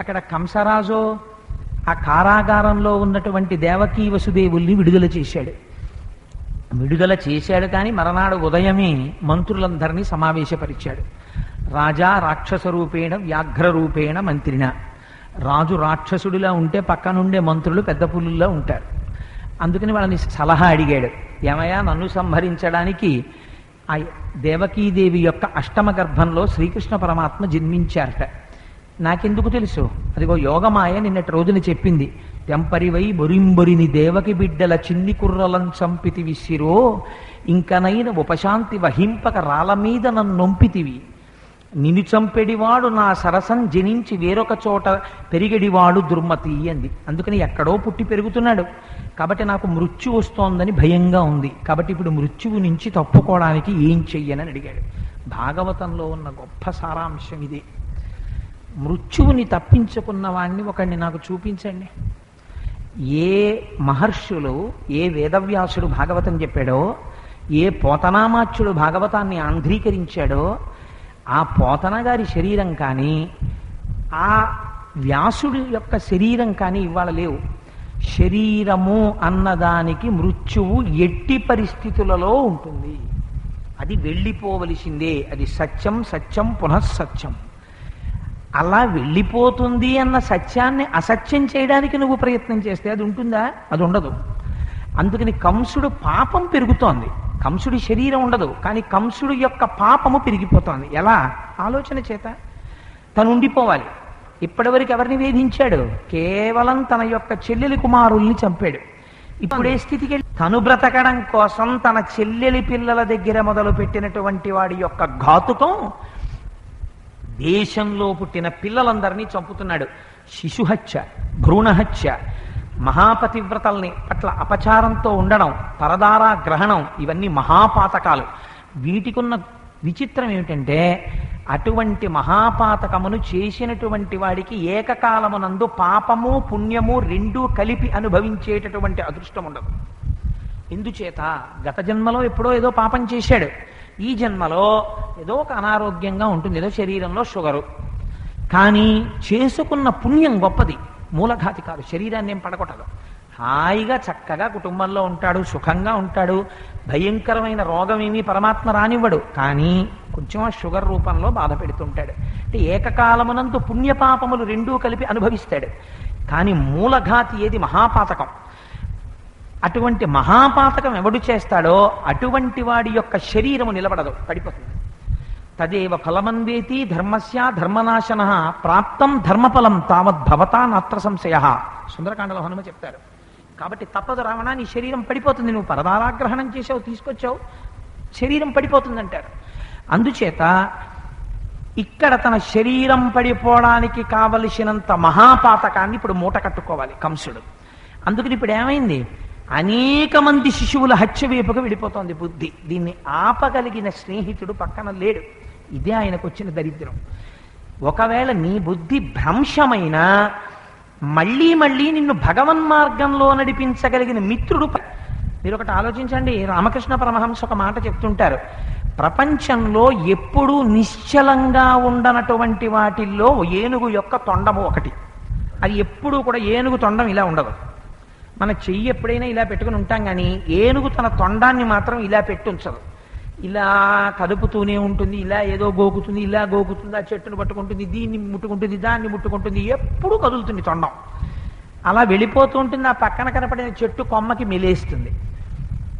అక్కడ కంసరాజు ఆ కారాగారంలో ఉన్నటువంటి దేవకీ వసుదేవుల్ని విడుదల చేశాడు. విడుదల చేశాడు కానీ మరనాడు ఉదయమే మంత్రులందరినీ సమావేశపరిచాడు. రాజా రాక్షస రూపేణ వ్యాఘ్ర రూపేణ మంత్రిన రాజు రాక్షసుడిలా ఉంటే పక్కనుండే మంత్రులు పెద్ద పులుల్లా ఉంటారు. అందుకని వాళ్ళని సలహా అడిగాడు. ఏమయ్యా నన్ను సంహరించడానికి ఆ దేవకీదేవి యొక్క అష్టమ గర్భంలో శ్రీకృష్ణ పరమాత్మ జన్మించారట. నాకెందుకు తెలుసు? అదిగో యోగమాయ నిన్నటి రోజున చెప్పింది. తెంపరివై బొరింబొరిని దేవకి బిడ్డల చిన్ని కుర్రలం చంపితి విసిరో ఇంకనైన ఉపశాంతి వహింపక రాళ్ళ మీద నన్ను నొంపితివి. నిన్ను చంపెడివాడు నా సరసం జనించి వేరొక చోట పెరిగడివాడు దుర్మతి అంది. అందుకని ఎక్కడో పుట్టి పెరుగుతున్నాడు. కాబట్టి నాకు మృత్యు వస్తోందని భయంగా ఉంది. కాబట్టి ఇప్పుడు మృత్యువు నుంచి తప్పుకోవడానికి ఏం చెయ్యనని అడిగాడు. భాగవతంలో ఉన్న గొప్ప సారాంశం ఇది. మృత్యువుని తప్పించుకున్న వాడిని ఒకడిని నాకు చూపించండి. ఏ మహర్షులు ఏ వేదవ్యాసుడు భాగవతం చెప్పాడో ఏ పోతనామాచ్యుడు భాగవతాన్ని ఆంధ్రీకరించాడో ఆ పోతన గారి శరీరం కానీ ఆ వ్యాసుడి యొక్క శరీరం కానీ ఇవాళ లేవు. శరీరము అన్నదానికి మృత్యువు ఎట్టి పరిస్థితులలో ఉంటుంది. అది వెళ్ళిపోవలసిందే. అది సత్యం సత్యం పునఃసత్యం. అలా వెళ్ళిపోతుంది అన్న సత్యాన్ని అసత్యం చేయడానికి నువ్వు ప్రయత్నం చేస్తే అది ఉంటుందా? అది ఉండదు. అందుకని కంసుడు పాపం పెరుగుతోంది. కంసుడి శరీరం ఉండదు కానీ కంసుడు యొక్క పాపము పెరిగిపోతోంది. ఎలా? ఆలోచన చేత. తను ఉండిపోవాలి. ఇప్పటివరకు ఎవరిని వేధించాడు? కేవలం తన యొక్క చెల్లెలి కుమారుల్ని చంపాడు. ఇప్పుడే స్థితికి వెళ్ళి తను బ్రతకడం కోసం తన చెల్లెలి పిల్లల దగ్గర మొదలు పెట్టినటువంటి వాడి యొక్క ఘాతుకం దేశంలో పుట్టిన పిల్లలందరినీ చంపుతున్నాడు. శిశుహత్య భ్రూణహత్య మహాపతివ్రతల్ని పట్ల అపచారంతో ఉండడం పరదారా గ్రహణం ఇవన్నీ మహాపాతకాలు. వీటికున్న విచిత్రం ఏమిటంటే అటువంటి మహాపాతకమును చేసినటువంటి వాడికి ఏకకాలమునందు పాపము పుణ్యము రెండూ కలిపి అనుభవించేటటువంటి అదృష్టం ఉండదు ఎందుచేత గత జన్మలో ఎప్పుడో ఏదో పాపం చేశాడు. ఈ జన్మలో ఏదో ఒక అనారోగ్యంగా ఉంటుంది ఏదో శరీరంలో షుగరు. కానీ చేసుకున్న పుణ్యం గొప్పది మూలఘాతి కాదు శరీరాన్ని ఏం పడగొట్టదు. హాయిగా చక్కగా కుటుంబంలో ఉంటాడు సుఖంగా ఉంటాడు భయంకరమైన రోగం ఏమీ పరమాత్మ రానివ్వడు. కానీ కొంచెం షుగర్ రూపంలో బాధ పెడుతుంటాడు. అంటే ఏకకాలమునందు పుణ్యపాపములు రెండూ కలిపి అనుభవిస్తాడు. కానీ మూలఘాతి ఏది? మహాపాతకం. అటువంటి మహాపాతకం ఎవడు చేస్తాడో అటువంటి వాడి యొక్క శరీరము నిలబడదు పడిపోతుంది. తదేవ ఫలమన్వేతి ధర్మస్య ధర్మనాశన ప్రాప్తం ధర్మఫలం తావద్భవతా నాత్ర సంశయ. సుందరకాండలో హనుమ చెప్తారు. కాబట్టి తప్పదు రావణ నీ శరీరం పడిపోతుంది నువ్వు పరదారాగ్రహణం చేసావు తీసుకొచ్చావు శరీరం పడిపోతుంది అంటారు అందుచేత ఇక్కడ తన శరీరం పడిపోవడానికి కావలసినంత మహాపాతకాన్ని ఇప్పుడు మూట కట్టుకోవాలి కంసుడు. అందుకని ఇప్పుడు ఏమైంది? అనేక మంది శిశువుల హత్య వైపుగా వెళ్ళిపోతోంది బుద్ధి. దీన్ని ఆపగలిగిన స్నేహితుడు పక్కన లేడు. ఇదే ఆయనకు వచ్చిన దరిద్రం. ఒకవేళ నీ బుద్ధి భ్రంశమైన మళ్ళీ మళ్ళీ నిన్ను భగవన్ మార్గంలో నడిపించగలిగిన మిత్రుడు మీరు ఒకటి ఆలోచించండి. రామకృష్ణ పరమహంస ఒక మాట చెప్తుంటారు. ప్రపంచంలో ఎప్పుడూ నిశ్చలంగా ఉండనటువంటి వాటిల్లో ఏనుగు యొక్క తొండము ఒకటి. అది ఎప్పుడూ కూడా ఏనుగు తొండం ఇలా ఉండదు. మన చెయ్యి ఎప్పుడైనా ఇలా పెట్టుకుని ఉంటాం కానీ ఏనుగు తన తొండాన్ని మాత్రం ఇలా పెట్టి ఉంచదు ఇలా కదుపుతూనే ఉంటుంది ఇలా ఏదో గోకుతుంది ఇలా గోకుతుంది ఆ చెట్టును పట్టుకుంటుంది దీన్ని ముట్టుకుంటుంది దాన్ని ముట్టుకుంటుంది ఎప్పుడూ కదులుతుంది తొండం. అలా వెళ్ళిపోతూ ఉంటుంది ఆ పక్కన కనపడిన చెట్టు కొమ్మకి మెలేస్తుంది.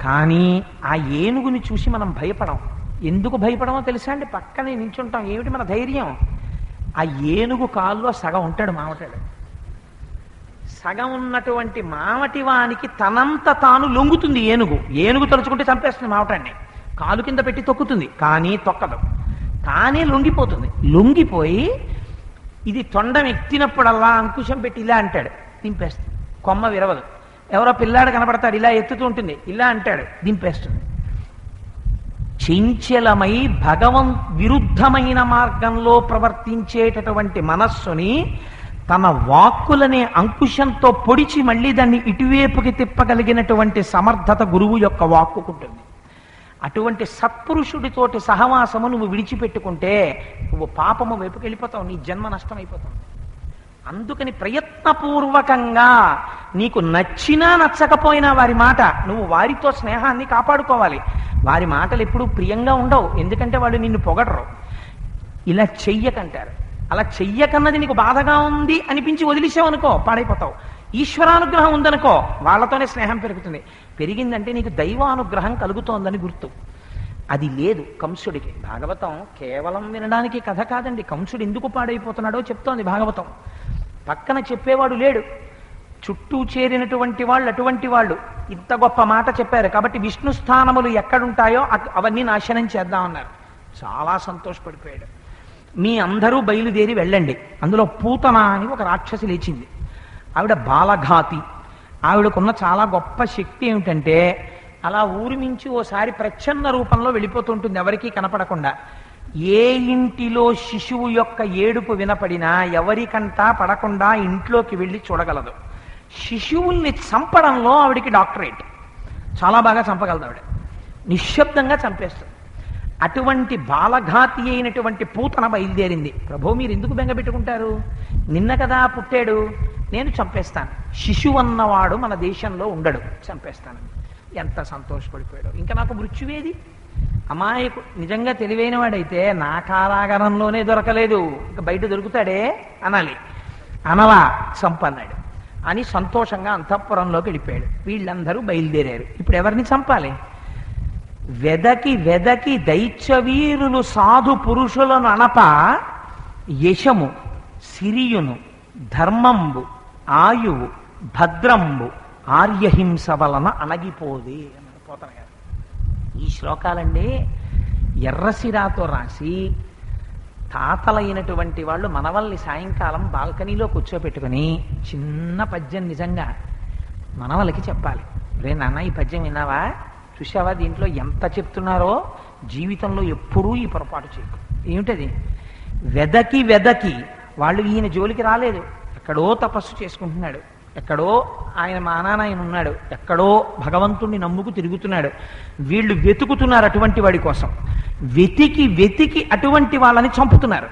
కానీ ఆ ఏనుగుని చూసి మనం భయపడం. ఎందుకు భయపడమో తెలుసా అండి? పక్కనే నించుంటాం. ఏమిటి మన ధైర్యం? ఆ ఏనుగు కాల్లో సగం ఉంటాడు మామటాడు. సగం ఉన్నటువంటి మావటి వానికి తనంత తాను లొంగుతుంది ఏనుగు. ఏనుగు తలుచుకుంటే చంపేస్తుంది మావటాన్ని కాలు కింద పెట్టి తొక్కుతుంది కానీ తొక్కదు. తానే లొంగిపోతుంది. లొంగిపోయి ఇది తొండం ఎత్తినప్పుడల్లా అంకుశం పెట్టి ఇలా అంటాడు. దింపేస్తుంది. కొమ్మ విరవదు. ఎవరో పిల్లాడు కనపడతాడు ఇలా ఎత్తుతూ ఉంటుంది. ఇలా అంటాడు దింపేస్తుంది. చంచలమై భగవం విరుద్ధమైన మార్గంలో ప్రవర్తించేటటువంటి మనస్సుని తన వాక్కులనే అంకుశంతో పొడిచి మళ్ళీ దాన్ని ఇటువైపుకి తిప్పగలిగినటువంటి సమర్థత గురువు యొక్క వాక్కుకుంటుంది. అటువంటి సత్పురుషుడితోటి సహవాసము నువ్వు విడిచిపెట్టుకుంటే నువ్వు పాపము వైపుకి వెళ్ళిపోతావు నీ జన్మ నష్టమైపోతుంది. అందుకని ప్రయత్నపూర్వకంగా నీకు నచ్చినా నచ్చకపోయినా వారి మాట నువ్వు వారితో స్నేహాన్ని కాపాడుకోవాలి. వారి మాటలు ఎప్పుడూ ప్రియంగా ఉండవు ఎందుకంటే వాళ్ళు నిన్ను పొగడరు. ఇలా చెయ్యకంటారు. అలా చెయ్యకన్నది నీకు బాధగా ఉంది అనిపించి వదిలేసావు అనుకో పాడైపోతావు. ఈశ్వరానుగ్రహం ఉందనుకో వాళ్ళతోనే స్నేహం పెరుగుతుంది. పెరిగిందంటే నీకు దైవానుగ్రహం కలుగుతోందని గుర్తు. అది లేదు కంసుడికి. భాగవతం కేవలం వినడానికి కథ కాదండి. కంసుడు ఎందుకు పాడైపోతున్నాడో చెప్తోంది భాగవతం. పక్కన చెప్పేవాడు లేడు. చుట్టూ చేరినటువంటి వాళ్ళు అటువంటి వాళ్ళు. ఇంత గొప్ప మాట చెప్పారు. కాబట్టి విష్ణు స్థానములు ఎక్కడుంటాయో అవన్నీ నాశనం చేద్దామన్నారు. చాలా సంతోషపడిపోయాడు. మీ అందరూ బయలుదేరి వెళ్ళండి. అందులో పూతన అని ఒక రాక్షసి లేచింది. ఆవిడ బాలఘాతి. ఆవిడకున్న చాలా గొప్ప శక్తి ఏమిటంటే అలా ఊరి మించి ఓసారి ప్రచ్ఛన్న రూపంలో వెళ్ళిపోతుంటుంది ఎవరికీ కనపడకుండా. ఏ ఇంటిలో శిశువు యొక్క ఏడుపు వినపడినా ఎవరికంటా పడకుండా ఇంట్లోకి వెళ్ళి చూడగలదు. శిశువుల్ని చంపడంలో ఆవిడికి డాక్టరేట్. చాలా బాగా చంపగలదు ఆవిడ. నిశ్శబ్దంగా చంపేస్తుంది. అటువంటి బాలఘాతి అయినటువంటి పూతన బయలుదేరింది. ప్రభు మీరు ఎందుకు బెంగ పెట్టుకుంటారు? నిన్న కదా పుట్టాడు. నేను చంపేస్తాను. శిశువు అన్నవాడు మన దేశంలో ఉండడు. చంపేస్తాను. ఎంత సంతోషపడిపోయాడు. ఇంకా నాకు మృత్యువేది? అమాయకు నిజంగా తెలివైన వాడైతే నా కారాగారంలోనే దొరకలేదు. ఇంకా బయట దొరుకుతాడే? అనాలి. అనలా చంపన్నాడు. అని సంతోషంగా అంతఃపురంలోకి వెళ్ళిపోయాడు. వీళ్ళందరూ బయలుదేరారు. ఇప్పుడు ఎవరిని చంపాలి? వెదకి వెదకి దైత్యవీరులు సాధు పురుషులను అనప యశము సిరియును ధర్మంబు ఆయువు భద్రంబు ఆర్యహింస వలన అణగిపోది అన్నారు పోతనగారు ఈ శ్లోకాలండి ఎర్రసిరాతో రాసి తాతలైనటువంటి వాళ్ళు మనవల్ని సాయంకాలం బాల్కనీలో కూర్చోపెట్టుకుని చిన్న పద్యం నిజంగా మనవలకి చెప్పాలి. రే నాన్న ఈ పద్యం విన్నావా? చూసావా దీంట్లో ఎంత చెప్తున్నారో? జీవితంలో ఎప్పుడూ ఈ పొరపాటు చేయకు. ఏమిటది? వెదకి వెదకి. వాళ్ళు ఈయన జోలికి రాలేదు. ఎక్కడో తపస్సు చేసుకుంటున్నాడు. ఎక్కడో ఆయన మానాన ఆయన ఉన్నాడు. ఎక్కడో భగవంతుణ్ణి నమ్ముకు తిరుగుతున్నాడు. వీళ్ళు వెతుకుతున్నారు అటువంటి వాడి కోసం. వెతికి వెతికి అటువంటి వాళ్ళని చంపుతున్నారు.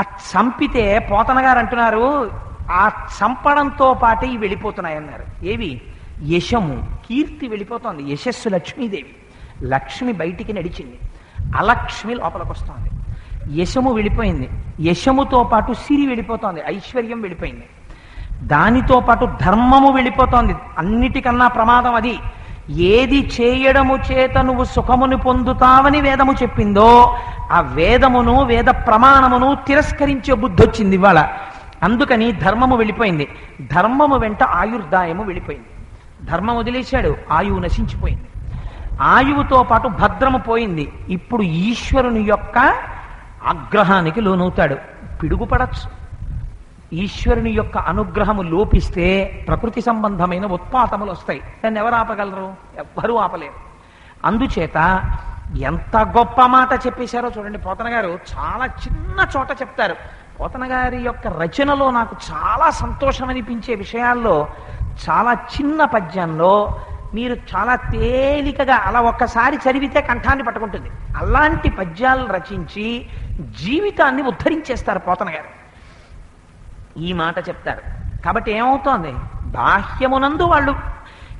ఆ చంపితే పోతన గారు అంటున్నారు ఆ చంపడంతో పాటే వెళ్ళిపోతున్నాయన్నారు. ఏవి? యశము కీర్తి వెళ్ళిపోతోంది. యశస్సు లక్ష్మీదేవి. లక్ష్మి బయటికి నడిచింది. అలక్ష్మి లోపలికి వస్తోంది యశము వెళ్ళిపోయింది. యశముతో పాటు సిరి వెళ్ళిపోతోంది. ఐశ్వర్యం వెళ్ళిపోయింది. దానితో పాటు ధర్మము వెళ్ళిపోతోంది. అన్నిటికన్నా ప్రమాదం అది. ఏది చేయడము చేత నువ్వు సుఖమును పొందుతావని వేదము చెప్పిందో ఆ వేదమును వేద ప్రమాణమును తిరస్కరించే బుద్ధి వచ్చింది ఇవాళ. అందుకని ధర్మము వెళ్ళిపోయింది. ధర్మము వెంట ఆయుర్దాయము వెళ్ళిపోయింది. ధర్మం వదిలేశాడు. ఆయువు నశించిపోయింది. ఆయువుతో పాటు భద్రము పోయింది. ఇప్పుడు ఈశ్వరుని యొక్క ఆగ్రహానికి లోనవుతాడు. పిడుగుపడచ్చు. ఈశ్వరుని యొక్క అనుగ్రహము లోపిస్తే ప్రకృతి సంబంధమైన ఉత్పాతములు వస్తాయి. దాన్ని ఎవరు ఆపగలరు? ఎవ్వరూ ఆపలేరు. అందుచేత ఎంత గొప్ప మాట చెప్పేశారో చూడండి. పోతన గారు చాలా చిన్న చోట చెప్తారు. పోతన గారి యొక్క రచనలో నాకు చాలా సంతోషం అనిపించే విషయాల్లో చాలా చిన్న పద్యంలో మీరు చాలా తేలికగా అలా ఒక్కసారి చదివితే కంఠాన్ని పట్టుకుంటుంది. అలాంటి పద్యాలు రచించి జీవితాన్ని ఉద్ధరించేస్తారు పోతన గారు. ఈ మాట చెప్తారు. కాబట్టి ఏమవుతోంది? బాహ్యమునందు వాళ్ళు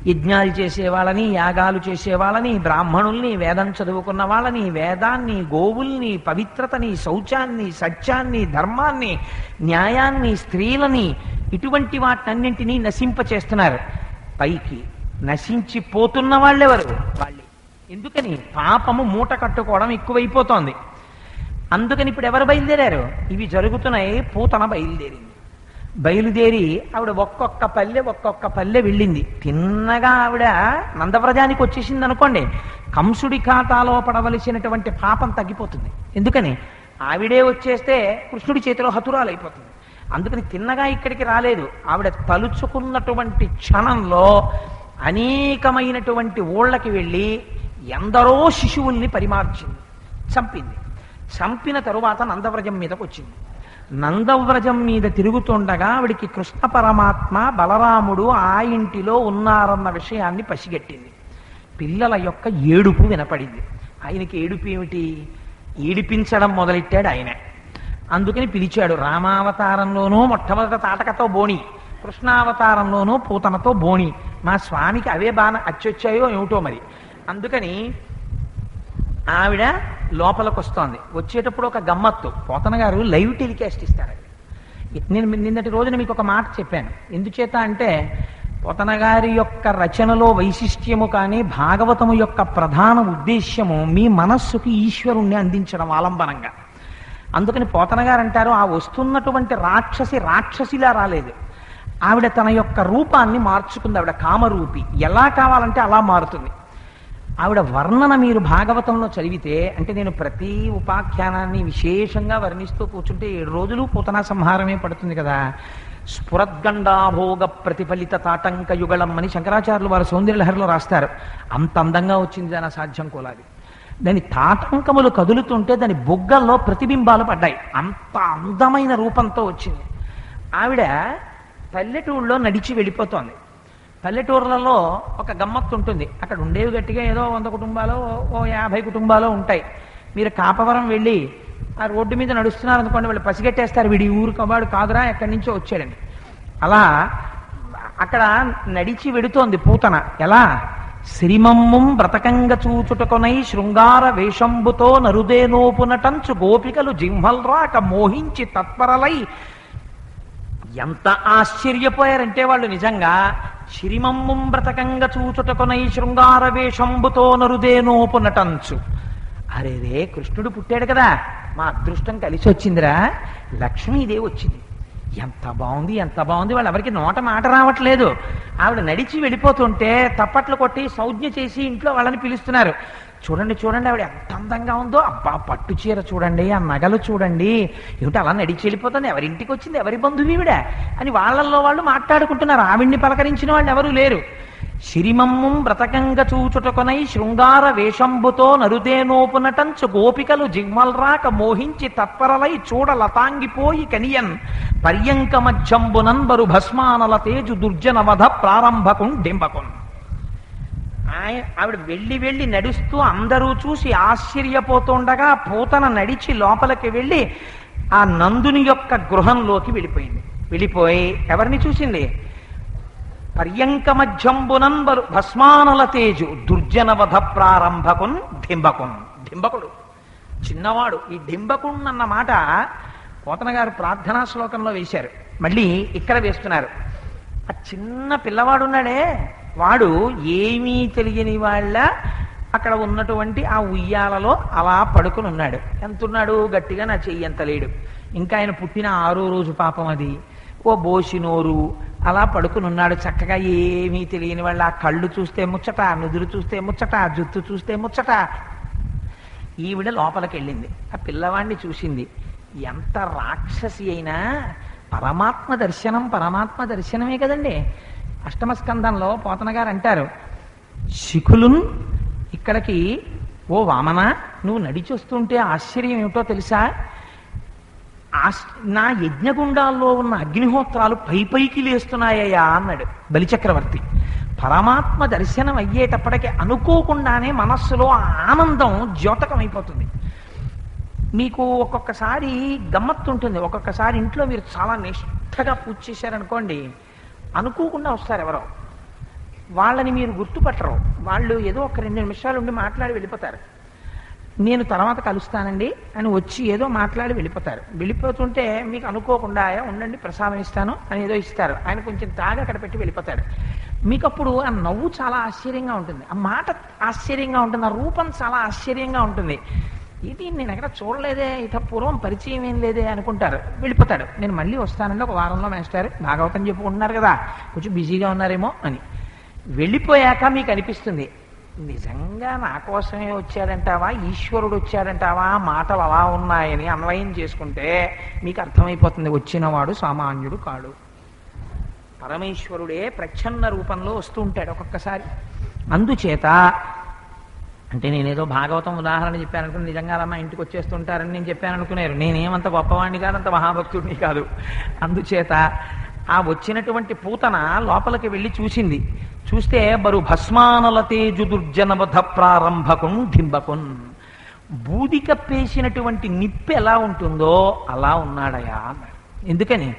యజ్ఞాలు చేసేవాళ్ళని యాగాలు చేసేవాళ్ళని బ్రాహ్మణుల్ని వేదం చదువుకున్న వాళ్ళని వేదాన్ని గోవుల్ని పవిత్రతని శౌచాన్ని సత్యాన్ని ధర్మాన్ని న్యాయాన్ని స్త్రీలని ఇటువంటి వాటన్నింటినీ నశింపచేస్తున్నారు. పైకి నశించిపోతున్న వాళ్ళెవరు? వాళ్ళే. ఎందుకని? పాపము మూట కట్టుకోవడం ఎక్కువైపోతోంది. అందుకని ఇప్పుడు ఎవరు బయలుదేరారు? ఇవి జరుగుతున్నాయి పూతన బయలుదేరింది. బయలుదేరి ఆవిడ ఒక్కొక్క పల్లె ఒక్కొక్క పల్లె వెళ్ళింది. తిన్నగా ఆవిడ నందవ్రజానికి వచ్చేసింది అనుకోండి కంసుడి ఖాతాలో పడవలసినటువంటి పాపం తగ్గిపోతుంది. ఎందుకని? ఆవిడే వచ్చేస్తే కృష్ణుడి చేతిలో హతురాలైపోతుంది. అందుకని తిన్నగా ఇక్కడికి రాలేదు. ఆవిడ తలుచుకున్నటువంటి క్షణంలో అనేకమైనటువంటి ఊళ్ళకి వెళ్ళి ఎందరో శిశువుల్ని పరిమార్చింది. చంపింది. చంపిన తరువాత నందవ్రజం మీదకు వచ్చింది నందవ్రజం మీద తిరుగుతుండగా ఆవిడికి కృష్ణ పరమాత్మ బలరాముడు ఆ ఇంటిలో ఉన్నారన్న విషయాన్ని పసిగట్టింది. పిల్లల యొక్క ఏడుపు వినపడింది. ఆయనకి ఏడుపు ఏమిటి? ఏడిపించడం మొదలెట్టాడు ఆయన. అందుకని పిలిచాడు రామావతారంలోనూ మొట్టమొదట తాటకతో బోణి కృష్ణావతారంలోనూ పూతనతో బోణి మా స్వామికి అవే బాగా అచ్చొచ్చాయో ఏమిటో మరి. అందుకని ఆవిడ లోపలికి వస్తోంది వచ్చేటప్పుడు ఒక గమ్మత్తు. పోతన గారు లైవ్ టెలికాస్ట్ ఇస్తారండి నేను నిన్నటి రోజున మీకు ఒక మాట చెప్పాను. ఎందుచేత అంటే పోతన గారి యొక్క రచనలో వైశిష్ట్యము కానీ భాగవతము యొక్క ప్రధాన ఉద్దేశ్యము మీ మనస్సుకి ఈశ్వరుణ్ణి అందించడం ఆలంబనంగా. అందుకని పోతన గారు అంటారు ఆ వస్తున్నటువంటి రాక్షసి రాక్షసిలా రాలేదు. ఆవిడ తన యొక్క రూపాన్ని మార్చుకుంది. ఆవిడ కామరూపి. ఎలా కావాలంటే అలా మారుతుంది. ఆవిడ వర్ణన మీరు భాగవతంలో చదివితే అంటే నేను ప్రతి ఉపాఖ్యానాన్ని విశేషంగా వర్ణిస్తూ కూర్చుంటే ఏడు రోజులు పూతనా సంహారమే పడుతుంది కదా. స్ఫురద్గండాభోగ ప్రతిఫలిత తాటంక యుగళం అని శంకరాచార్యులు వారు సౌందర్యలహరిలో రాస్తారు. అంత అందంగా వచ్చింది దాని సాధ్యం కోలాది. దాని తాటంకములు కదులుతుంటే దాని బొగ్గల్లో ప్రతిబింబాలు పడ్డాయి. అంత అందమైన రూపంతో వచ్చింది. ఆవిడ పల్లెటూళ్ళలో నడిచి వెళ్ళిపోతోంది. పల్లెటూర్లలో ఒక గమ్మత్తు ఉంటుంది. అక్కడ ఉండేవి గట్టిగా ఏదో వంద కుటుంబాలు ఓ యాభై కుటుంబాలు ఉంటాయి. మీరు కాపవరం వెళ్ళి ఆ రోడ్డు మీద నడుస్తున్నారు అనుకోండి వాళ్ళు పసిగట్టేస్తారు. వీడి ఊరు కబాడు కాదురా ఎక్కడి నుంచో వచ్చాడండి అలా అక్కడ నడిచి వెడుతోంది పూతన. ఎలా? శ్రీమమ్ముం బ్రతకంగ చూచుటకొనై శృంగార వేషంబుతో నరుదేనోపునటంచు గోపికలు జింహల్రాక మోహించి తత్పరలై ఎంత ఆశ్చర్యపోయారంటే వాళ్ళు నిజంగా చిరిమమ్ముం బ్రతకంగా చూచుటకునై శృంగార వేషంబుతో నరుదేనోపునటంచు అరే రే కృష్ణుడు పుట్టాడు కదా మా అదృష్టం కలిసి వచ్చిందిరా లక్ష్మీదేవి వచ్చింది. ఎంత బాగుంది ఎంత బాగుంది వాళ్ళు ఎవరికి నోట మాట రావట్లేదు. ఆవిడ నడిచి వెళ్ళిపోతుంటే తప్పట్లు కొట్టి సౌజ్ఞ చేసి ఇంట్లో వాళ్ళని పిలుస్తున్నారు. చూడండి చూడండి ఆవిడ ఎంత అందంగా ఉందో. అబ్బా పట్టు చీర చూడండి ఆ నగలు చూడండి. ఏమిటి అలా నడిచి వెళ్ళిపోతుంది? ఎవరింటికి వచ్చింది? ఎవరి బంధువు ఈవిడ? అని వాళ్ళల్లో వాళ్ళు మాట్లాడుకుంటున్నారు. ఆవిడ్ని పలకరించిన వాళ్ళు ఎవరూ లేరు. సిరిమమ్మం బ్రతకంగ చూచుటకొనై శృంగార వేషంబుతో నరుదేనోపునటంచు గోపికలు జిగ్మల్రాక మోహించి తత్పరలై చూడ లతాంగిపోయి కనియన్. పర్యంక మధ్యంబునంబరు భస్మానల తేజు దుర్జనవధ ప్రారంభకుం ప్రారంభకున్ డింబకున్ ఆయన ఆవిడ వెళ్ళి వెళ్ళి నడుస్తూ అందరూ చూసి ఆశ్చర్యపోతుండగా పూతన నడిచి లోపలికి వెళ్ళి ఆ నందుని యొక్క గృహంలోకి వెళ్ళిపోయింది. వెళ్ళిపోయి ఎవరిని చూసింది? పర్యంక మధ్యంబునం భస్మానల తేజు దుర్జనవధ ప్రారంభకున్ డింబకున్ డింబకుడు చిన్నవాడు. ఈ డింబకున్ అన్న మాట పోతన గారు ప్రార్థనా శ్లోకంలో వేశారు. మళ్ళీ ఇక్కడ వేస్తున్నారు. ఆ చిన్న పిల్లవాడు ఉన్నాడే వాడు ఏమీ తెలియని వాళ్ళ అక్కడ ఉన్నటువంటి ఆ ఉయ్యాలలో అలా పడుకుని ఉన్నాడు. ఎంత ఉన్నాడు గట్టిగా నా చెయ్యి ఎంత లేడు. ఇంకా ఆయన పుట్టిన ఆరో రోజు పాపం అది. ఓ బోసినోరు అలా పడుకుని ఉన్నాడు. చక్కగా ఏమీ తెలియని వాళ్ళ ఆ కళ్ళు చూస్తే ముచ్చట నుదురు చూస్తే ముచ్చట జుత్తు చూస్తే ముచ్చట. ఈవిడ లోపలికి వెళ్ళింది ఆ పిల్లవాడిని చూసింది. ఎంత రాక్షసి అయినా పరమాత్మ దర్శనం పరమాత్మ దర్శనమే కదండి. అష్టమస్కందంలో పోతన గారు అంటారు శిఖులున్ ఇక్కడికి ఓ వామన నువ్వు నడిచొస్తుంటే ఆశ్చర్యం ఏమిటో తెలుసా? ఆశ్- నా యజ్ఞగుండాల్లో ఉన్న అగ్నిహోత్రాలు పై పైకి లేస్తున్నాయ్యా అన్నాడు బలిచక్రవర్తి. పరమాత్మ దర్శనం అయ్యేటప్పటికి అనుకోకుండానే మనస్సులో ఆనందం ద్యోతకమైపోతుంది మీకు ఒక్కొక్కసారి గమ్మత్తు ఉంటుంది ఒక్కొక్కసారి ఇంట్లో మీరు చాలా నిష్ఠగా పూజ చేశారనుకోండి అనుకోకుండా వస్తారు ఎవరో. వాళ్ళని మీరు గుర్తుపట్టరు. వాళ్ళు ఏదో ఒక రెండు నిమిషాలు ఉండి మాట్లాడి వెళ్ళిపోతారు. నేను తర్వాత కలుస్తానండి అని వచ్చి ఏదో మాట్లాడి వెళ్ళిపోతారు. వెళ్ళిపోతుంటే మీకు అనుకోకుండా "ఆయా, ఉండండి ప్రసాదం ఇస్తాను అని ఏదో ఇస్తారు. ఆయన కొంచెం తాగి అక్కడ పెట్టి వెళ్ళిపోతాడు. మీకు అప్పుడు ఆ నవ్వు చాలా ఆశ్చర్యంగా ఉంటుంది. ఆ మాట ఆశ్చర్యంగా ఉంటుంది. ఆ రూపం చాలా ఆశ్చర్యంగా ఉంటుంది. ఇది నేను ఎక్కడ చూడలేదే ఇత పూర్వం పరిచయం ఏం లేదే అనుకుంటారు. వెళ్ళిపోతాడు. నేను మళ్ళీ వస్తానండి ఒక వారంలో మేస్టారు భాగవతం చెప్పుకుంటున్నారు కదా కొంచెం బిజీగా ఉన్నారేమో అని. వెళ్ళిపోయాక మీకు అనిపిస్తుంది నిజంగా నా కోసమే వచ్చాడంటావా ఈశ్వరుడు వచ్చాడంటావా మాటలు అలా ఉన్నాయని అన్వయం చేసుకుంటే మీకు అర్థమైపోతుంది వచ్చినవాడు సామాన్యుడు కాడు. పరమేశ్వరుడే ప్రచ్ఛన్న రూపంలో వస్తూ ఉంటాడు ఒక్కొక్కసారి. అందుచేత అంటే నేనేదో భాగవతం ఉదాహరణ చెప్పాననుకుని నిజంగా అలా మా ఇంటికి వచ్చేస్తుంటారని నేను చెప్పాననుకున్నారు నేనేమంత గొప్పవాణ్ణి కాదు అంత మహాభక్తుడిని కాదు. అందుచేత ఆ వచ్చినటువంటి పూతన లోపలికి వెళ్ళి చూసింది. చూస్తే బరు భస్మానల తేజు దుర్జనవధ ప్రారంభకున్ ధింబకున్ బూది కప్పేసినటువంటి నిప్పు ఎలా ఉంటుందో అలా ఉన్నాడయా అన్నాడు. ఎందుకని?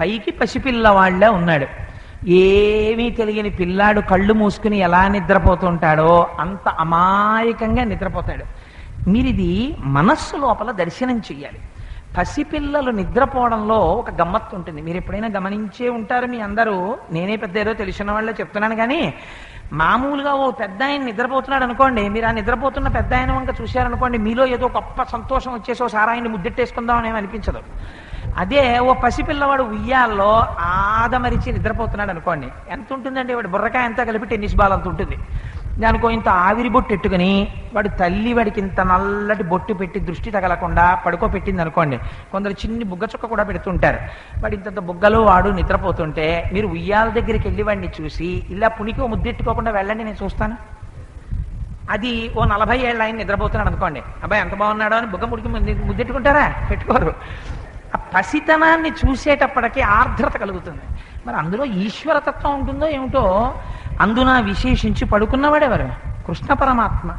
పైకి పసిపిల్లవాళ్ళే ఉన్నాడు. ఏమీ తెలియని పిల్లాడు కళ్ళు మూసుకుని ఎలా నిద్రపోతుంటాడో అంత అమాయకంగా నిద్రపోతాడు. మీరు ఇది మనస్సు లోపల దర్శనం చెయ్యాలి. పసిపిల్లలు నిద్రపోవడంలో ఒక గమ్మత్తు ఉంటుంది. మీరు ఎప్పుడైనా గమనించే ఉంటారు మీ అందరూ. నేనే పెద్ద ఏదో తెలిసిన వాళ్ళే చెప్తున్నాను కానీ మామూలుగా ఓ పెద్ద ఆయన నిద్రపోతున్నాడు అనుకోండి మీరు ఆ నిద్రపోతున్న పెద్ద ఆయన వంక చూశారనుకోండి మీలో ఏదో గొప్ప సంతోషం వచ్చేసి ఒకసారి ఆయన్ని ముద్దెట్టేసుకుందాం అని అనిపించదు. అదే ఓ పసిపిల్లవాడు ఉయ్యాల్లో ఆదమరిచి నిద్రపోతున్నాడు అనుకోండి. ఎంత ఉంటుందండి వాడు బుర్రకాయ అంతా కలిపి టెన్నిస్ బాల్ అంత ఉంటుంది. దానికో ఇంత ఆవిరి బొట్టు ఎట్టుకుని వాడు తల్లి వాడికి ఇంత నల్లటి బొట్టు పెట్టి దృష్టి తగలకుండా పడుకోపెట్టింది అనుకోండి. కొందరు చిన్ని బుగ్గ చుక్క కూడా పెడుతుంటారు. వాడు ఇంత బుగ్గలో వాడు నిద్రపోతుంటే మీరు ఉయ్యాల దగ్గరికి వెళ్ళి వాడిని చూసి ఇలా పునికి ముద్దెట్టుకోకుండా వెళ్ళండి నేను చూస్తాను. అది ఓ నలభై ఏళ్ళ ఆయన నిద్రపోతున్నాడు అనుకోండి. అబ్బాయి ఎంత బాగున్నాడో అని బుగ్గ ముడికి ముద్దెట్టుకుంటారా పెట్టుకోరు. పసితనాన్ని చూసేటప్పటికీ ఆర్ద్రత కలుగుతుంది. మరి అందులో ఈశ్వరతత్వం ఉంటుందో ఏమిటో అందున విశేషించి పడుకున్నవాడెవరు? కృష్ణ పరమాత్మ.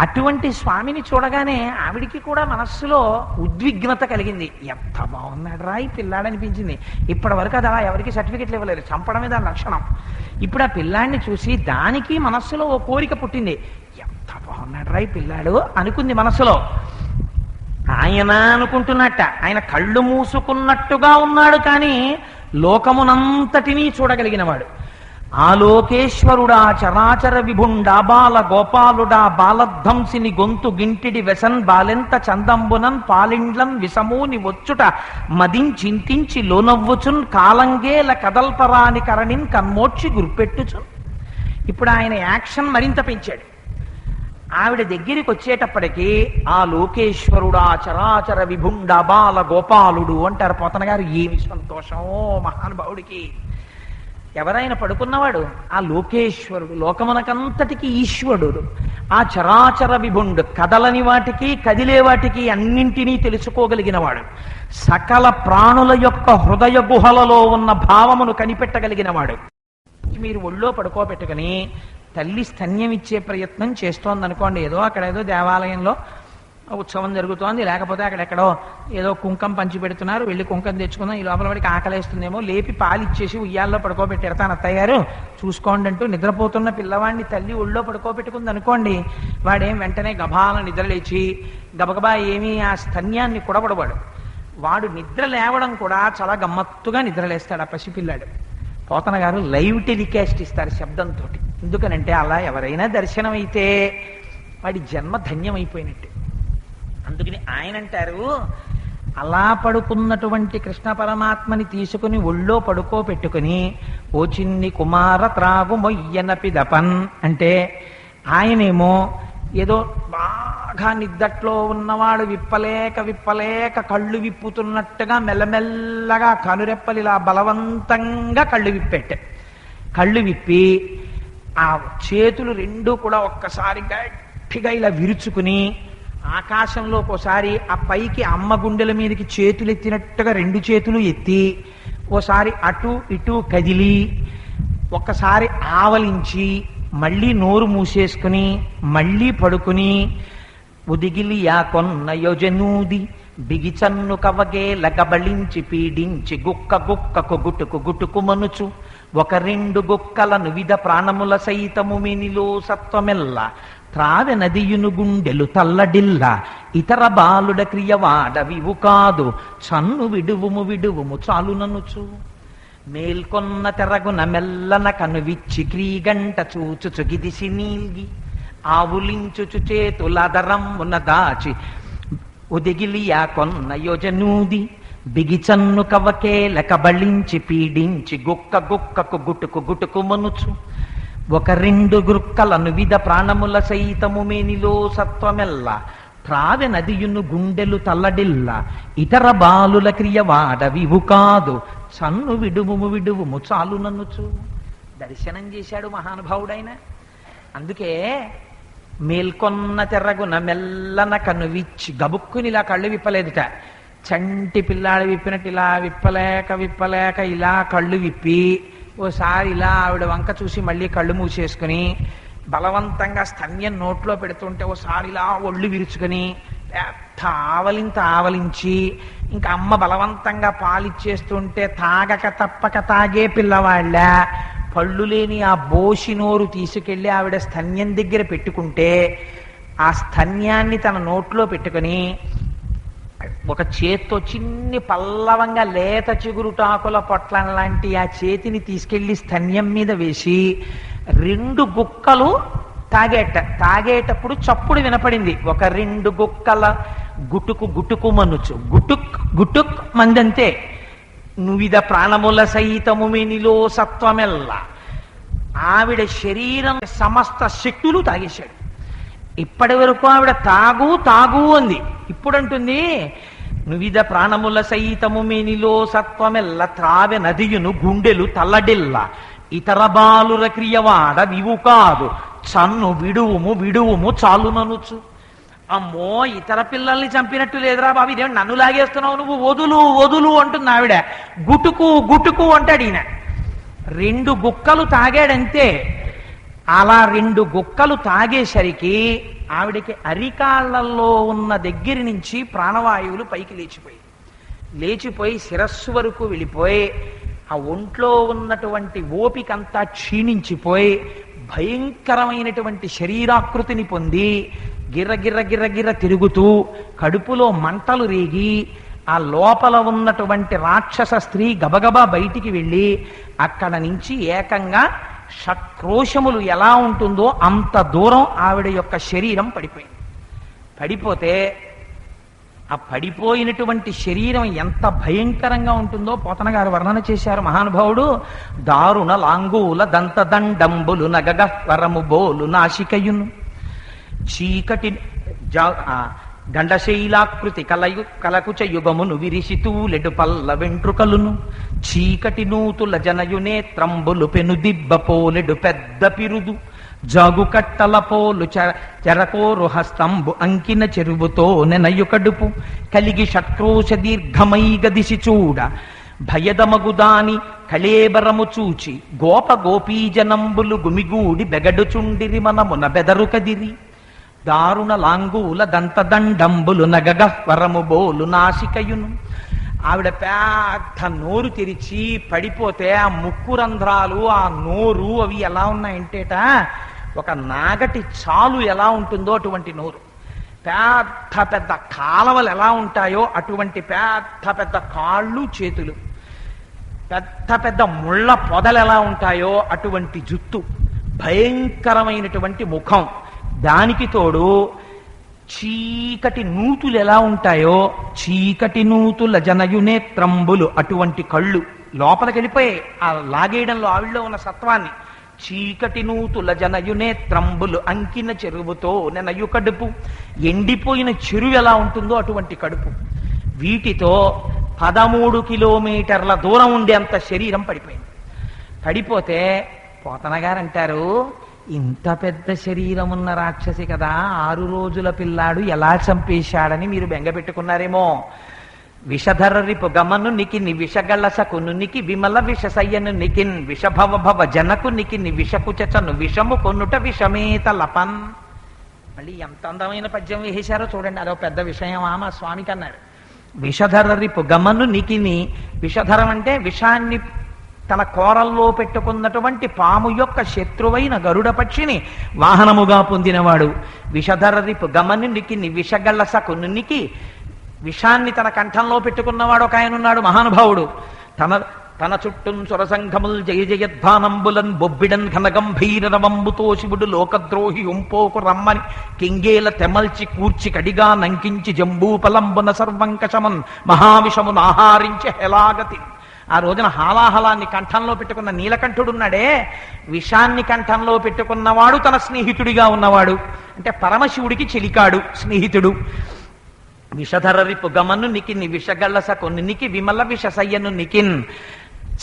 అటువంటి స్వామిని చూడగానే ఆవిడికి కూడా మనస్సులో ఉద్విగ్నత కలిగింది. ఎంత బాగున్నాడు రా ఈ పిల్లాడనిపించింది. ఇప్పటి వరకు అది అలా ఎవరికి సర్టిఫికెట్లు ఇవ్వలేదు. చంపడం మీద లక్షణం. ఇప్పుడు ఆ పిల్లాడిని చూసి దానికి మనస్సులో ఓ కోరిక పుట్టింది. ఎంత బాగున్నాడు రా ఈ పిల్లాడు అనుకుంది మనస్సులో. ఆయన అనుకుంటున్నట్ట. ఆయన కళ్ళు మూసుకున్నట్టుగా ఉన్నాడు కానీ లోకమునంతటినీ చూడగలిగినవాడు. ఆ లోకేశ్వరుడా చరాచర విభుండా బాల గోపాలుడా బాలధ్వంసిని గొంతు గింటిడి వెసన్ బాలెంత చందంబునన్ పాలిండ్లం విసమూని వచ్చుట మదించింతించి లోనవ్వుచున్ కాలంగేల కదల్పరాని కరణిన్ కన్మోక్షి గుర్పెట్టుచున్. ఇప్పుడు ఆయన యాక్షన్ మరింత పెంచాడు. ఆవిడ దగ్గరికి వచ్చేటప్పటికి ఆ లోకేశ్వరుడా చరాచర విభుండ బాల గోపాలుడు అంటారు పోతన గారు ఏమి సంతోషమో మహానుభావుడికి. ఎవరైనా పడుకున్నవాడు ఆ లోకేశ్వరుడు లోకమునకంతటికి ఈశ్వరుడు ఆ చరాచర విభుండు కదలని వాటికి కదిలే వాటికి అన్నింటినీ తెలుసుకోగలిగినవాడు సకల ప్రాణుల యొక్క హృదయ గుహలలో ఉన్న భావమును కనిపెట్టగలిగినవాడు. మీరు ఒళ్ళో పడుకోబెట్టుకుని తల్లి స్తన్యం ఇచ్చే ప్రయత్నం చేస్తోంది అనుకోండి ఏదో అక్కడ ఏదో దేవాలయంలో ఉత్సవం జరుగుతోంది. లేకపోతే అక్కడెక్కడో ఏదో కుంకం పంచి పెడుతున్నారు. వెళ్ళి కుంకం తెచ్చుకుందాం. ఈ లోపల వాడికి ఆకలేస్తుందేమో. లేపి పాలు ఇచ్చేసి ఉయ్యాల్లో పడుకోబెట్టేడతాను అత్తయ్య గారు చూసుకోండి అంటూ నిద్రపోతున్న పిల్లవాడిని తల్లి ఒళ్ళో పడుకోబెట్టుకుంది అనుకోండి వాడేం వెంటనే గభాల నిద్రలేచి గబగబా ఏమీ ఆ స్తన్యాన్ని కుడబడవాడు వాడు నిద్ర లేవడం కూడా చాలా గమ్మత్తుగా నిద్రలేస్తాడు ఆ పసిపిల్లాడు. పోతన గారు లైవ్ టెలికాస్ట్ ఇస్తారు శబ్దంతో ఎందుకనంటే అలా ఎవరైనా దర్శనం అయితే వాడి జన్మ ధన్యమైపోయినట్టు. అందుకని ఆయన అంటారు అలా పడుకున్నటువంటి కృష్ణ పరమాత్మని తీసుకుని ఒళ్ళో పడుకోబెట్టుకుని ఓ చిన్ని కుమార త్రాగు మొయ్యన దపన్ అంటే ఆయనేమో ఏదో బాగా నిద్దట్లో ఉన్నవాడు విప్పలేక విప్పలేక కళ్ళు విప్పుతున్నట్టుగా మెల్లమెల్లగా కనురెప్పలు ఇలా బలవంతంగా కళ్ళు విప్పెట్ట. కళ్ళు విప్పి ఆ చేతులు రెండు కూడా ఒక్కసారి గట్టిగా ఇలా విరుచుకుని ఆకాశంలో ఒకసారి ఆ పైకి అమ్మ గుండెల మీదకి చేతులు ఎత్తినట్టుగా రెండు చేతులు ఎత్తి ఓసారి అటు ఇటు కదిలి ఒక్కసారి ఆవలించి మళ్ళీ నోరు మూసేసుకుని మళ్ళీ పడుకుని ఉదిగిలి యా కొన్న యోజనూది బిగిచన్ను కవగే లగబళించి పీడించి గుక్క గుక్కకు గుటుకు గుటుకు మనుచు. ఒక రెండు గుక్కలను విధ ప్రాణముల సైతము మినిలో సత్వమెల్ల. త్రావె నదియును గుండెలు తల్లడిల్ల. ఇతర బాలుడ క్రియవాడవివు కాదు. చన్ను విడువుము విడువుము చాలుననుచు. మేల్కొన్న తెరగున మెల్లన కనువిచ్చి క్రీగంట చూచుచు గిదిసి నీల్గి. ఆవులించుచు చేతులదరమ్మున దాచి ఉదిగిలియా కొన్న యోజనూది బిగిచన్ను కవకేల కబళించి పీడించి గుక్క గుక్కకు గుటుకు గుటుకు మనుచు. ఒక రెండు గురుక్కలను విధ ప్రాణముల సైతము మేనిలో సత్వమెల్ల ప్రావె నదియును గుండెలు తల్లడిల్ల ఇతర బాలుల క్రియ వాడవివు కాదు చన్ను విడువుము విడువుము చాలు నన్నుచు దర్శనం చేశాడు మహానుభావుడైన. అందుకే మేల్కొన్న తెర్రగున మెల్లన కనువిచ్చి గబుక్కుని ఇలా కళ్ళు విప్పలేదుట. చంటి పిల్లాడు విప్పినట్టు ఇలా విప్పలేక విప్పలేక ఇలా కళ్ళు విప్పి ఓసారి ఇలా ఆవిడ వంక చూసి మళ్ళీ కళ్ళు మూసేసుకుని బలవంతంగా స్తన్యం నోట్లో పెడుతుంటే ఓసారి ఇలా ఒళ్ళు విరుచుకొని పెద్ద ఆవలింత ఆవలించి ఇంకా అమ్మ బలవంతంగా పాలిచ్చేస్తుంటే తాగక తప్పక తాగే పిల్లవాళ్ళ. పళ్ళు లేని ఆ బోషి నోరు తీసుకెళ్ళి ఆవిడ స్తన్యం దగ్గర పెట్టుకుంటే ఆ స్తన్యాన్ని తన నోట్లో పెట్టుకొని ఒక చేత్తో చిన్ని పల్లవంగా లేత చిగురుటాకుల పొట్లం లాంటి ఆ చేతిని తీసుకెళ్ళి స్తన్యం మీద వేసి రెండు గుక్కలు తాగేట తాగేటప్పుడు చప్పుడు వినపడింది. ఒక రెండు గుక్కల గుటుకు గుటుకు మనుచు గుటుక్ గుటుక్ మందంతే. నువిద ప్రాణముల సహితము మెనిలో సత్వమెల్ల ఆవిడ శరీరం సమస్త శక్తులు తాగేశాడు ఇప్పటి వరకు ఆవిడ తాగు తాగు అంది ఇప్పుడంటుంది నువిద ప్రాణముల సైతము మేనిలో సత్వమెల్ల త్రావె నదియును గుండెలు తల్లడిల్ల ఇతర బాలుర క్రియవాడ వివు కాదు చన్ను విడువుము విడువుము చాలుననుచు అమ్మో ఇతర పిల్లల్ని చంపినట్టు లేదురా బాబు ఇదేమి నన్ను లాగేస్తున్నావు నువ్వు? వదులు వదులు అంటుంది ఆవిడ గుటుకు గుటుకు అంటాడు ఈయన రెండు గుక్కలు తాగాడంతే. అలా రెండు గుక్కలు తాగేసరికి ఆవిడకి అరికాళ్ళలో ఉన్న దగ్గర నుంచి ప్రాణవాయువులు పైకి లేచిపోయి లేచిపోయి శిరస్సు వరకు వెళ్ళిపోయి ఆ ఒంట్లో ఉన్నటువంటి ఓపికంతా క్షీణించిపోయి భయంకరమైనటువంటి శరీరాకృతిని పొంది గిర్ర గిర్ర గిర్ర గిర్ర తిరుగుతూ కడుపులో మంటలు రేగి ఆ లోపల ఉన్నటువంటి రాక్షస స్త్రీ గబగబా బయటికి వెళ్ళి అక్కడ నుంచి ఏకంగా షక్రోషములు ఎలా ఉంటుందో అంత దూరం ఆవిడ యొక్క శరీరం పడిపోయింది. పడిపోతే ఆ పడిపోయినటువంటి శరీరం ఎంత భయంకరంగా ఉంటుందో పోతన గారు వర్ణన చేశారు. మహానుభావుడు దారుణ లాంగూల దంతదండంబులు నగగ వరము బోలు నాశికయును. చీకటి గండశైలాకృతి కలయు కలకుచ యుగమును విరిసితూలెడు పల్ల వెంట్రుకలును. చీకటి నూతుల జనయునే త్రంబులు పెను దిబ్బపోలెడు పెద్ద పిరుదు. జాగు కట్టల పోలు చెరకోరు హస్తంబు అంకిన చెరువుతో నెనయు కడుపు. కలిగి షట్క్రోశ దీర్ఘమై గదిసి చూడ. భయదమగుదాని కళేబరము చూచి. గోప గోపీజనంబులు గుమిగూడి బెగడుచుండిరి మనమున బెదరు కదిరి. దారుణ లాంగూల దంతదండంబులు నగగహ్వరము బోలు నాసికయును. ఆవిడ పెద్ద నోరు తెరిచి పడిపోతే ఆ ముక్కు రంధ్రాలు ఆ నోరు అవి ఎలా ఉన్నాయంటేట ఒక నాగటి చాలు ఎలా ఉంటుందో అటువంటి నోరు. పెద్ద పెద్ద కాలవలు ఎలా ఉంటాయో అటువంటి పెద్ద పెద్ద కాళ్ళు చేతులు. పెద్ద పెద్ద ముళ్ళ పొదలు ఎలా ఉంటాయో అటువంటి జుత్తు. భయంకరమైనటువంటి ముఖం. దానికి తోడు చీకటి నూతులు ఎలా ఉంటాయో చీకటి నూతుల జనయునేత్రంబులు అటువంటి కళ్ళు లోపలికి వెళ్ళిపోయాయి. ఆ లాగేయడంలో ఆవిడలో ఉన్న సత్వాన్ని. చీకటి నూతుల జనయునేత్రంబులు అంకిన చెరువుతో నెనయు కడుపు. ఎండిపోయిన చెరువు ఎలా ఉంటుందో అటువంటి కడుపు. వీటితో పదమూడు కిలోమీటర్ల దూరం ఉండేంత శరీరం పడిపోయింది. పడిపోతే పోతనగారంటారు అంటారు ఇంత పెద్ద శరీరం ఉన్న రాక్షసి కదా ఆరు రోజుల పిల్లాడు ఎలా చంపేశాడని మీరు బెంగ పెట్టుకున్నారేమో. విషధరరిపు గమను నికిని విషగళసకును నికి విమల విషసయ్యను నికిన్ విషభవ భవ జనకు నికిని విషకుచను విషము కొన్నుట విషమేత లపన్. మళ్ళీ ఎంత అందమైన పద్యం వేసేశారో చూడండి అదో పెద్ద విషయమా మా స్వామికి అన్నారు విషధరరి గమను నికిని విషధరం అంటే విషాన్ని తన కోరల్లో పెట్టుకున్నటువంటి పాము యొక్క శత్రువైన గరుడ పక్షిని వాహనముగా పొందినవాడు. విషధరరిపు గమనికి నికిని విషగళ్ళసకు నునికి విషాన్ని తన కంఠంలో పెట్టుకున్నవాడు ఒక ఆయన ఉన్నాడు మహానుభావుడు. తన తన చుట్టూ సురసంఘముల్ జయ జయద్భానంబులన్ బొబ్బిడన్ ఘనగంభీరవంబుతో శివుడు లోకద్రోహి ఉంపోకు రమ్మని కింగేల తెమల్చి కూర్చి కడిగా నంకించి జంబూపలంబున సర్వంకశమన్ మహావిషమును ఆహారించి హెలాగతి. ఆ రోజున హాలాహలాన్ని కంఠంలో పెట్టుకున్న నీలకంఠుడున్నాడే. విషాన్ని కంఠంలో పెట్టుకున్నవాడు తన స్నేహితుడిగా ఉన్నవాడు. అంటే పరమశివుడికి చెలికాడు స్నేహితుడు. విషధరరి పుగమన్ను నికిన్ విషగళ్ళస నికి విమల విషసయ్యను నికిన్.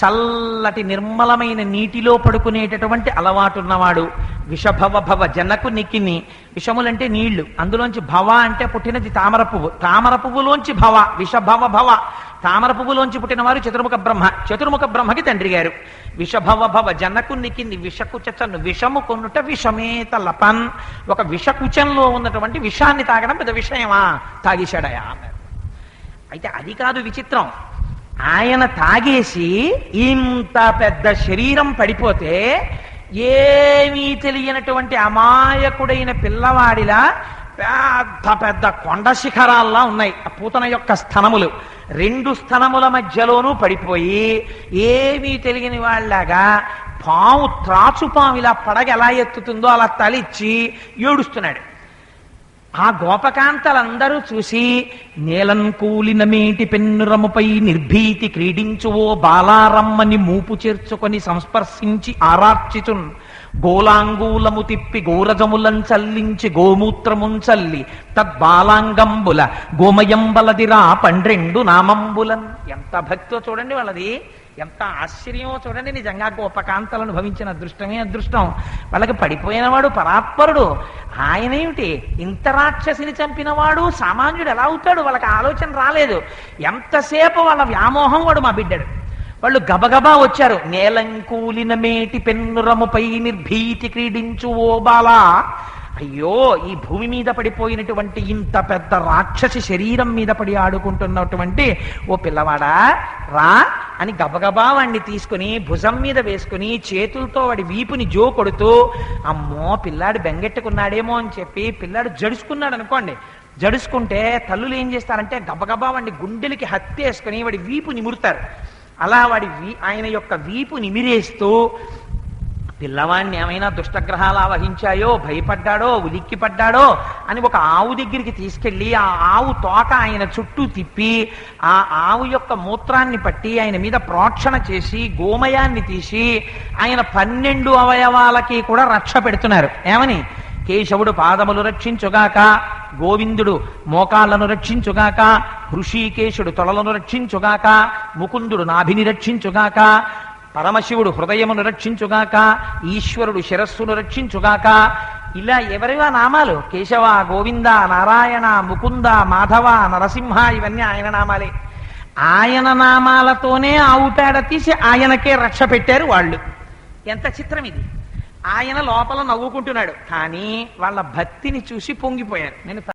చల్లటి నిర్మలమైన నీటిలో పడుకునేటటువంటి అలవాటు ఉన్నవాడు. విషభవ భవ జనకు నికిని. విషములంటే నీళ్ళు. అందులోంచి భవ అంటే పుట్టినది తామర పువ్వు. తామర పువ్వులోంచి భవ. విషభవ భవ తామర పువ్వులోంచి పుట్టినవారు చతుర్ముఖ బ్రహ్మ. చతుర్ముఖ బ్రహ్మకి తండ్రి గారు. విషభవ భవ జనకు నికింది విషకుచను విషము కొనుట విషమేత లపన్ ఒక విషకుచంలో ఉన్నటువంటి విషాన్ని తాగడం పెద్ద విషయమా? తాగిశాడయా? అన్నారు. అయితే అది కాదు విచిత్రం. ఆయన తాగేసి ఇంత పెద్ద శరీరం పడిపోతే ఏమీ తెలియనటువంటి అమాయకుడైన పిల్లవాడిలా పెద్ద పెద్ద కొండ శిఖరాల్లా ఉన్నాయి. ఆ పూతన యొక్క స్థనములు. రెండు స్థనముల మధ్యలోనూ పడిపోయి ఏమీ తెలియని వాళ్ళగా పాము త్రాచుపాము ఇలా పడగ ఎలా ఎత్తుతుందో అలా తలిచ్చి ఏడుస్తున్నాడు. ఆ గోపకాంతలందరూ చూసి నేలం కూలిన మేటి పెన్నురముపై నిర్భీతి క్రీడించువో బాలారమ్మని మూపు చేర్చుకొని సంస్పర్శించి ఆరార్చితున్ గోలాంగూలము తిప్పి గోరజములం చల్లించి గోమూత్రమున్ చల్లి తద్బాలాంగంబుల గోమయంబలదిరా పండ్రెండు నామంబులన్. ఎంత భక్తో చూడండి వాళ్ళది. ఎంత ఆశ్చర్యమో చూడండి నిజంగా గోపకాంతలను భవించిన అదృష్టమే అదృష్టం. వాళ్ళకి పడిపోయినవాడు పరాత్పరుడు. ఆయనేమిటి? ఇంత రాక్షసిని చంపినవాడు సామాన్యుడు ఎలా అవుతాడు? వాళ్ళకి ఆలోచన రాలేదు. ఎంతసేపు వాళ్ళ వ్యామోహం వాడు మా బిడ్డడు. వాళ్ళు గబగబా వచ్చారు. నేలంకూలిన మేటి పెన్నురముపై నిర్భీతి క్రీడించు ఓ బాలా. అయ్యో ఈ భూమి మీద పడిపోయినటువంటి ఇంత పెద్ద రాక్షసి శరీరం మీద పడి ఆడుకుంటున్నటువంటి ఓ పిల్లవాడా? రా అని గబగబా వాడిని తీసుకుని భుజం మీద వేసుకుని చేతులతో వాడి వీపుని జో కొడుతూ అమ్మో పిల్లాడు బెంగెట్టుకున్నాడేమో అని చెప్పి పిల్లాడు జడుచుకున్నాడు అనుకోండి. జడుచుకుంటే తల్లులు ఏం చేస్తారంటే గబగబా వాడిని గుండెలకి హత్తేసుకుని వాడి వీపు నిమురుతారు అలా వాడి వీ ఆయన యొక్క వీపు నిమిరేస్తూ పిల్లవాడిని ఏమైనా దుష్టగ్రహాలు ఆవహించాయో భయపడ్డాడో ఉలిక్కి పడ్డాడో అని ఒక ఆవు దగ్గరికి తీసుకెళ్ళి ఆ ఆవు తోక ఆయన చుట్టూ తిప్పి ఆ ఆవు యొక్క మూత్రాన్ని పట్టి ఆయన మీద ప్రోక్షణ చేసి గోమయాన్ని తీసి ఆయన పన్నెండు అవయవాలకి కూడా రక్ష పెడుతున్నారు. ఏమని? కేశవుడు పాదములు రక్షించుగాక గోవిందుడు మోకాళ్ళను రక్షించుగాక హృషికేశుడు తొలలను రక్షించుగాక ముకుందుడు నాభిని రక్షించుగాక పరమశివుడు హృదయమును రక్షించుగాక ఈశ్వరుడు శిరస్సును రక్షించుగాక ఇలా ఎవరివా నామాలు? కేశవ గోవింద నారాయణ ముకుంద మాధవ నరసింహ ఇవన్నీ ఆయన నామాలే. ఆయన నామాలతోనే ఆవు తీసి ఆయనకే రక్ష పెట్టారు వాళ్ళు. ఎంత చిత్రం ఇది? ఆయన లోపల నవ్వుకుంటున్నాడు. కానీ వాళ్ళ భక్తిని చూసి పొంగిపోయారు. నేను